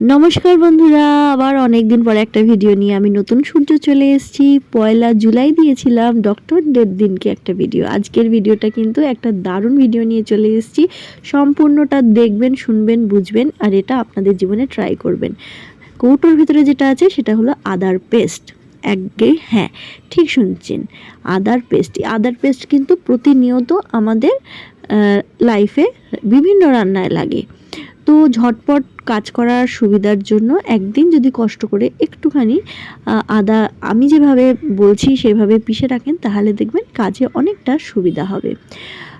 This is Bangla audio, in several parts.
নমস্কার বন্ধুরা, আবার অনেক দিন পরে একটা ভিডিও নিয়ে আমি নতুন সূর্য চলে এসেছি। পয়লা জুলাই দিয়েছিলাম ডক্টর ডের দিনকে একটা ভিডিও আজকের ভিডিওটা কিন্তু একটা দারুণ ভিডিও নিয়ে চলে এসেছি। সম্পূর্ণটা দেখবেন, শুনবেন, বুঝবেন, আর এটা আপনাদের জীবনে ট্রাই করবেন। কৌটোর ভিতরে যেটা আছে, সেটা হলো আদার পেস্ট একগে হ্যাঁ ঠিক শুনছেন, আদার পেস্ট আদার পেস্ট কিন্তু প্রতিনিয়ত আমাদের লাইফে বিভিন্ন রান্নায় লাগে। তো ঝটপট কাজ করার সুবিধার জন্য একদিন যদি কষ্ট করে একটুখানি আদা আমি যেভাবে বলছি সেভাবে পিষে রাখেন, তাহলে দেখবেন কাজে অনেকটা সুবিধা হবে।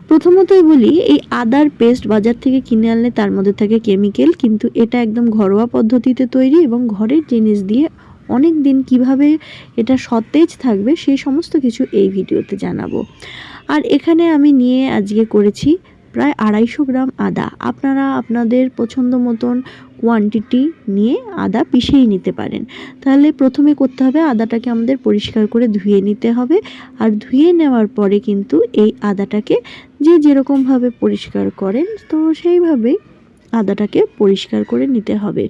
প্রথমতই বলি, এই আদার পেস্ট বাজার থেকে কিনে আনলে তার মধ্যে থাকে কেমিক্যাল কিন্তু এটা একদম ঘরোয়া পদ্ধতিতে তৈরি এবং ঘরের জিনিস দিয়ে অনেক দিন কীভাবে এটা সতেজ থাকবে, সেই সমস্ত কিছু এই ভিডিওতে জানাব। আর এখানে আমি নিয়ে আজকে করেছি প্রায় আড়াইশো গ্রাম আদা। আপনারা আপনাদের পছন্দ মতন কোয়ান্টিটি নিয়ে আদা পিষেই নিতে পারেন। তাহলে প্রথমে করতে হবে আদাটাকে আমাদের পরিষ্কার করে ধুয়ে নিতে হবে। আর ধুয়ে নেওয়ার পরে কিন্তু এই আদাটাকে যে যেরকমভাবে পরিষ্কার করেন, তো সেইভাবেই আদাটাকে পরিষ্কার করে নিতে হবে।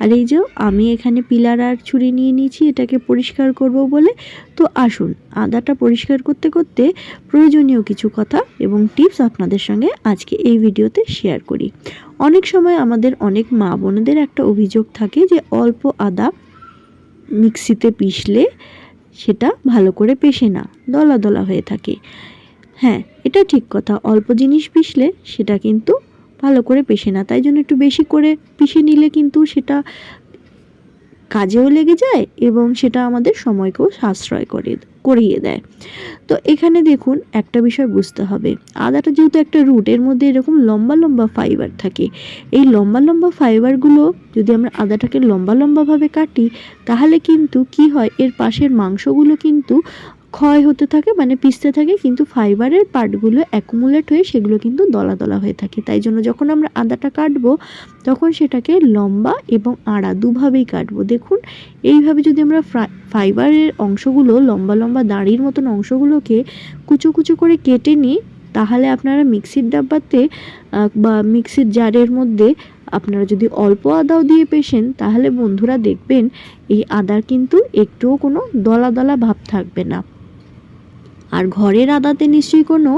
আর এই যে আমি এখানে পিলার আর ছুরি নিয়ে নিয়েছি, এটাকে পরিষ্কার করব বলে। তো আসুন, আদাটা পরিষ্কার করতে করতে প্রয়োজনীয় কিছু কথা এবং টিপস আপনাদের সঙ্গে আজকে এই ভিডিওতে শেয়ার করি। অনেক সময় আমাদের অনেক মা বোনেদের একটা অভিযোগ থাকে যে, অল্প আদা মিক্সিতে পিষলে সেটা ভালো করে পেশে না দলা দলা হয়ে থাকে। হ্যাঁ এটা ঠিক কথা। অল্প জিনিস পিষলে সেটা কিন্তু ভালো করে পেশে না। তাই জন্য একটু বেশি করে পিষে নিলে কিন্তু সেটা কাজেও লেগে যায় এবং সেটা আমাদের সময়কেও সাশ্রয় করে, করিয়ে দেয়। তো এখানে দেখুন, একটা বিষয় বুঝতে হবে। আদাটা যেহেতু একটা রুট এর মধ্যে এরকম লম্বা লম্বা ফাইবার থাকে। এই লম্বা লম্বা ফাইবারগুলো যদি আমরা আদাটাকে লম্বা লম্বাভাবে কাটি, তাহলে কিন্তু কি হয়? এর পাশের মাংসগুলো কিন্তু ক্ষয় হতে থাকে মানে পিসতে থাকে, কিন্তু ফাইবারের পার্টগুলো অ্যাকুমুলেট হয়ে সেগুলো কিন্তু দলা দলা হয়ে থাকে। তাই জন্য যখন আমরা আদাটা কাটবো, তখন সেটাকে লম্বা এবং আড়া দুভাবেই কাটবো। দেখুন, এইভাবে যদি আমরা ফাইবারের অংশগুলো, লম্বা লম্বা দাঁড়ির মতন অংশগুলোকে কুচো কুচো করে কেটে নিই, তাহলে আপনারা মিক্সির ডাব্বাতে বা মিক্সির জারের মধ্যে আপনারা যদি অল্প আদাও দিয়ে পেশেন, তাহলে বন্ধুরা দেখবেন এই আদার কিন্তু একটুও কোনো দলা দলা ভাব থাকবে না। আর ঘরের আদাতে নিশ্চয়ই কোনো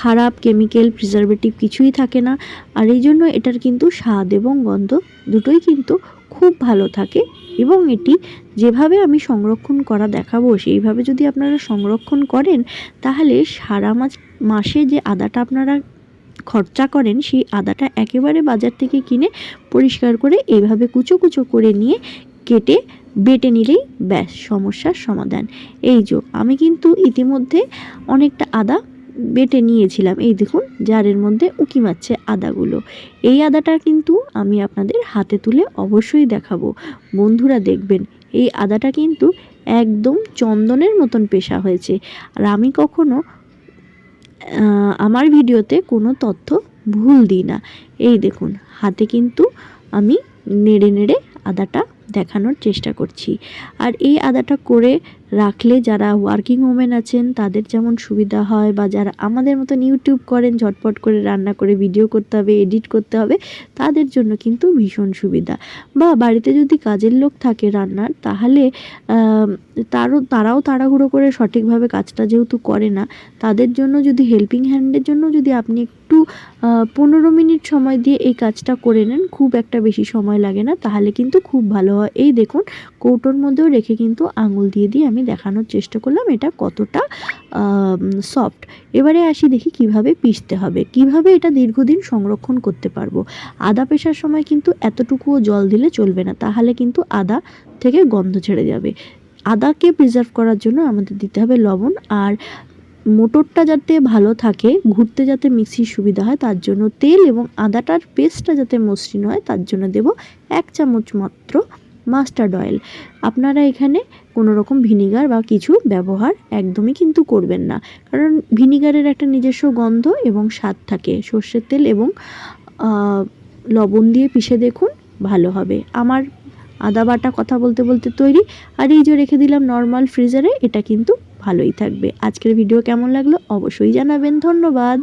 খারাপ কেমিক্যাল প্রিজারভেটিভ কিছুই থাকে না। আর এই জন্য এটার কিন্তু স্বাদ এবং গন্ধ দুটোই কিন্তু খুব ভালো থাকে এবং এটি যেভাবে আমি সংরক্ষণ করা দেখাবো, সেইভাবে যদি আপনারা সংরক্ষণ করেন, তাহলে সারা মাস, মাসে যে আদাটা আপনারা খরচা করেন, সেই আদাটা একেবারে বাজার থেকে কিনে পরিষ্কার করে এইভাবে কুচো কুচো করে নিয়ে কেটে বেটে নিলেই ব্যাস, সমস্যার সমাধান। এই যে, আমি কিন্তু ইতিমধ্যে অনেকটা আদা বেটে নিয়েছিলাম। এই দেখুন, জারের মধ্যে উকি মারছে আদাগুলো। এই আদাটা কিন্তু আমি আপনাদের হাতে তুলে অবশ্যই দেখাবো। বন্ধুরা দেখবেন, এই আদাটা কিন্তু একদম চন্দনের মতন পেশা হয়েছে। আর আমি কখনো আমার ভিডিওতে কোনো তথ্য ভুল দিই না। এই দেখুন, হাতে কিন্তু আমি নেড়ে নেড়ে আদাটা দেখানোর চেষ্টা করছি। আর এই আদাটা করে রাখলে যারা ওয়ার্কিং ওমেন আছেন, তাদের যেমন সুবিধা হয় বা যারা আমাদের মতন ইউটিউব করেন, ঝটপট করে রান্না করে ভিডিও করতে হবে এডিট করতে হবে, তাদের জন্য কিন্তু ভীষণ সুবিধা। বা বাড়িতে যদি কাজের লোক থাকে রান্নার, তাহলে তারও, তারাও তাড়াহুড়ো করে সঠিকভাবে কাজটা যেহেতু করে না, তাদের জন্য যদি হেল্পিং হ্যান্ডের জন্য যদি আপনি একটু পনেরো মিনিট সময় দিয়ে এই কাজটা করে নেন, খুব একটা বেশি সময় লাগে না, তাহলে কিন্তু খুব ভালো হয়। এই দেখুন, কৌটোর মধ্যেও রেখে কিন্তু আঙুল দিয়ে দিয়ে আমি দেখানোর চেষ্টা করলাম এটা কতটা সফট এবারে আসি দেখি কীভাবে পিষতে হবে, কীভাবে এটা দীর্ঘদিন সংরক্ষণ করতে পারব। আদা পেশার সময় কিন্তু এতটুকুও জল দিলে চলবে না, তাহলে কিন্তু আদা থেকে গন্ধ ছেড়ে যাবে। আদাকে প্রিজার্ভ করার জন্য আমাদের দিতে হবে লবণ, আর মোটরটা যাতে ভালো থাকে, ঘুরতে যাতে মিক্সির সুবিধা হয়, তার জন্য তেল এবং আদাটার পেস্টটা যাতে মসৃণ হয়, তার জন্য দেব এক চামচ মাত্র মাস্টার্ড অয়েল। আপনারা এখানে কোনো রকম ভিনিগার বা কিছু ব্যবহার একদমই কিন্তু করবেন না। কারণ ভিনিগারের একটা নিজস্ব গন্ধ এবং স্বাদ থাকে। সর্ষের তেল এবং লবণ দিয়ে পিষে দেখুন, ভালো হবে। আমার আদা বাটা কথা বলতে বলতে তৈরি। আর এই যে রেখে দিলাম নর্মাল ফ্রিজারে এটা কিন্তু ভালোই থাকবে। আজকের ভিডিও কেমন লাগল অবশ্যই জানাবেন। ধন্যবাদ।